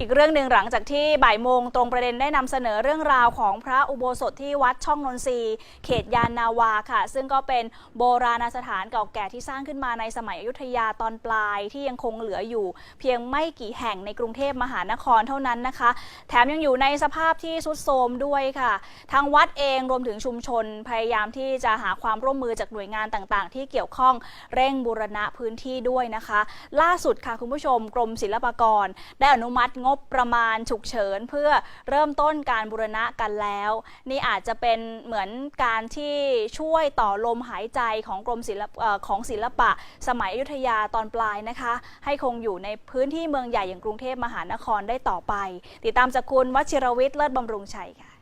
อีกเรื่องหนึ่งหลังจากที่บ่ายโมงตรงประเด็นได้นำเสนอเรื่องราวของพระอุโบสถที่วัดช่องนนทรีเขตยานนาวาค่ะ ซึ่งก็เป็นโบราณสถานเก่าแก่ที่สร้างขึ้นมาในสมัยอยุธยาตอนปลายที่ยังคงเหลืออยู่ เพียงไม่กี่แห่งในกรุงเทพมหานครเท่านั้นนะคะ แถมยังอยู่ในสภาพที่ทรุดโทรมด้วยค่ะ ทางวัดเองรวมถึงชุมชนพยายามที่จะหาความร่วมมือจากหน่วยงานต่างๆ ที่เกี่ยวข้องเร่งบูรณะพื้นที่ด้วยนะคะ ล่าสุดค่ะคุณผู้ชมกรมศิลปากรได้อนุมัติงบประมาณฉุกเฉิน เพื่อเริ่มต้นการบูรณะกันแล้ว นี่อาจจะเป็นเหมือนการที่ช่วยต่อลมหายใจของกรมศิลปของศิลปะ สมัยอยุธยาตอนปลายนะคะ ให้คงอยู่ในพื้นที่เมืองใหญ่อย่างกรุงเทพมหานครได้ต่อไป ติดตามจากคุณวชิรวิทย์เลิศบำรุงชัยค่ะ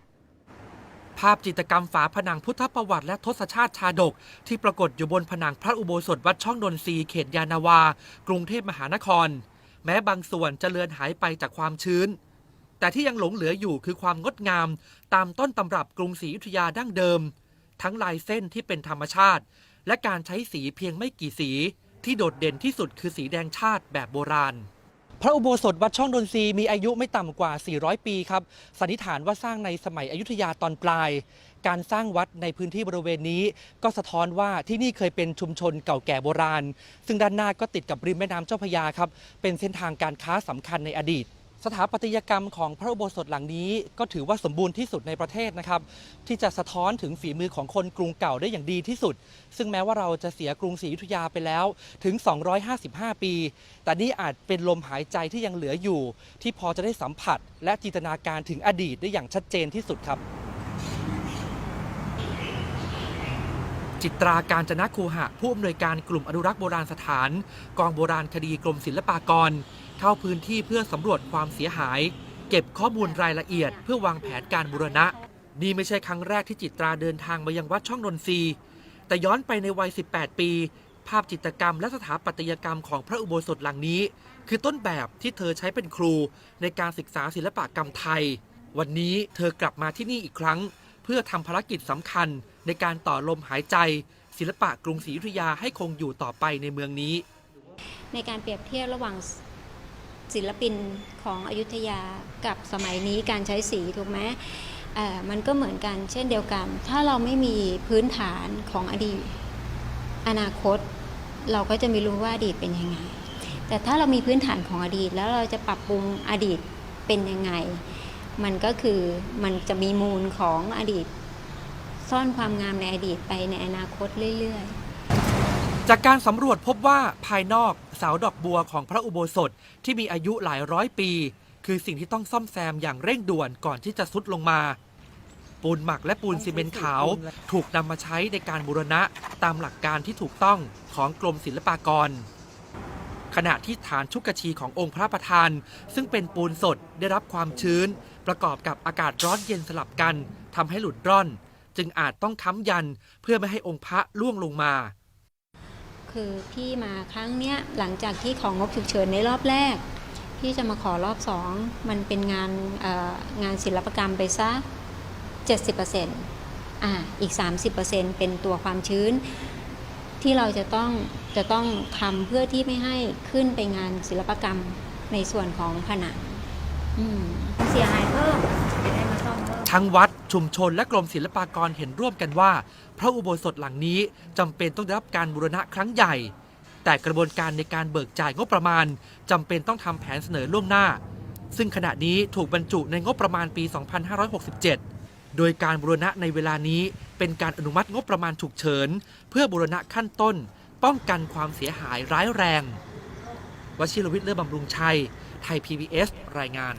ภาพจิตรกรรมฝาผนังพุทธประวัติและทศชาติชาดก ที่ปรากฏอยู่บนผนังพระอุโบสถวัดช่องนนทรีเขตยานาวา กรุงเทพมหานคร แม้บางส่วนจะเลือนหายไปจากความชื้น แต่ที่ยังหลงเหลืออยู่คือความงดงาม ตามต้นตำรับกรุงศรีอยุธยาดั้งเดิม ทั้งลายเส้นที่เป็นธรรมชาติ และการใช้สีเพียงไม่กี่สี ที่โดดเด่นที่สุดคือสีแดงชาติแบบโบราณ พระอุโบสถวัดช่องดนทรีมีอายุไม่ต่ำกว่า 400 ปีครับ สันนิษฐานว่าสร้างในสมัยอยุธยาตอนปลาย การสร้างวัดในพื้นที่บริเวณนี้ ก็สะท้อนว่าที่นี่เคยเป็นชุมชนเก่าแก่โบราณ ซึ่งด้านหน้าก็ติดกับริมแม่น้ำเจ้าพระยาครับ เป็นเส้นทางการค้าสำคัญในอดีต สถาปัตยกรรมของพระอุโบสถหลังนี้ ก็ถือว่าสมบูรณ์ที่สุดในประเทศนะครับ ที่จะสะท้อนถึงฝีมือของคนกรุงเก่าได้อย่างดีที่สุด ซึ่งแม้ว่าเราจะเสียกรุงศรีอยุธยาไปแล้วถึง 255 ปี แต่นี่อาจเป็นลมหายใจที่ยังเหลืออยู่ ที่พอจะได้สัมผัส และจินตนาการถึงอดีตได้อย่างชัดเจนที่สุดครับ จิตราการจนะคูหะผู้อำนวยการกลุ่มอนุรักษ์โบราณสถาน กองโบราณคดีกรมศิลปากร เข้าพื้นที่เพื่อสำรวจความเสียหาย เก็บข้อมูลรายละเอียด เพื่อวางแผนการบูรณะ นี่ไม่ใช่ครั้งแรกที่จิตราเดินทางมายังวัดช่องนนทรีแต่ย้อนไปในวัย 18 ปี ภาพจิตรกรรมและสถาปัตยกรรมของพระอุโบสถหลังนี้ คือต้นแบบที่เธอใช้เป็นครูในการศึกษาศิลปกรรมไทย วันนี้เธอกลับมาที่นี่อีกครั้ง เพื่อทำภารกิจสำคัญในการต่อลมหายใจ ศิลปะกรุงศรีอยุธยาให้คงอยู่ต่อไปในเมืองนี้ ในการเปรียบเทียบระหว่าง ศิลปินของอยุธยากับสมัยนี้การใช้สีถูกไหมมันก็เหมือนกันเช่นเดียวกัน ถ้าเราไม่มีพื้นฐานของอดีต อนาคต เราก็จะไม่รู้ว่าอดีตเป็นยังไง แต่ถ้าเรามีพื้นฐานของอดีต แล้วเราจะปรับปรุงอดีตเป็นยังไง มันก็คือมันจะมีมูลของอดีต ซ่อนความงามในอดีตไปในอนาคตเรื่อย ๆ จากการสำรวจพบว่าภายนอกเสาดอกบัวของพระอุโบสถที่มีอายุหลายร้อยปี คือสิ่งที่ต้องซ่อมแซมอย่างเร่งด่วนก่อนที่จะสุดลงมา ปูนหมักและปูนซีเมนต์ขาวถูกนำมาใช้ในการบูรณะตามหลักการที่ถูกต้องของกรมศิลปากร ขณะที่ฐานชุกกชีขององค์พระประธาน ซึ่งเป็นปูนสดได้รับความชื้น ประกอบกับอากาศร้อนเย็นสลับกันทำให้หลุดร่อน จึงอาจต้องค้ำยันเพื่อไม่ให้องค์พระล่วงลงมา คือพี่มาครั้งเนี้ยหลังจากที่ของงบฉุกเฉินในรอบแรก พี่จะมาขอรอบสองมันเป็นงานงานศิลปกรรมไปซะ 70%อ่าอีก 30%เป็นตัวความชื้น ที่เราจะต้องจะต้องทำเพื่อที่ไม่ให้ขึ้นไปงานศิลปกรรมในส่วนของผนัง เสียหายเพิ่มจะได้มาซ่อมเพิ่มทั้งวัดชุมชนและกรมศิลปากรเห็นร่วมกันว่า พระอุโบสถหลังนี้จำเป็นต้องได้รับการบูรณะครั้งใหญ่ แต่กระบวนการในการเบิกจ่ายงบประมาณจำเป็นต้องทำแผนเสนอล่วงหน้า ซึ่งขณะนี้ถูกบรรจุในงบประมาณปี 2567 โดยการบูรณะในเวลานี้เป็นการอนุมัติงบประมาณฉุกเฉิน เพื่อบูรณะขั้นต้น ป้องกันความเสียหายร้ายแรงวชิรวิทย์เลือบำรุงชัย ไทย PBS รายงาน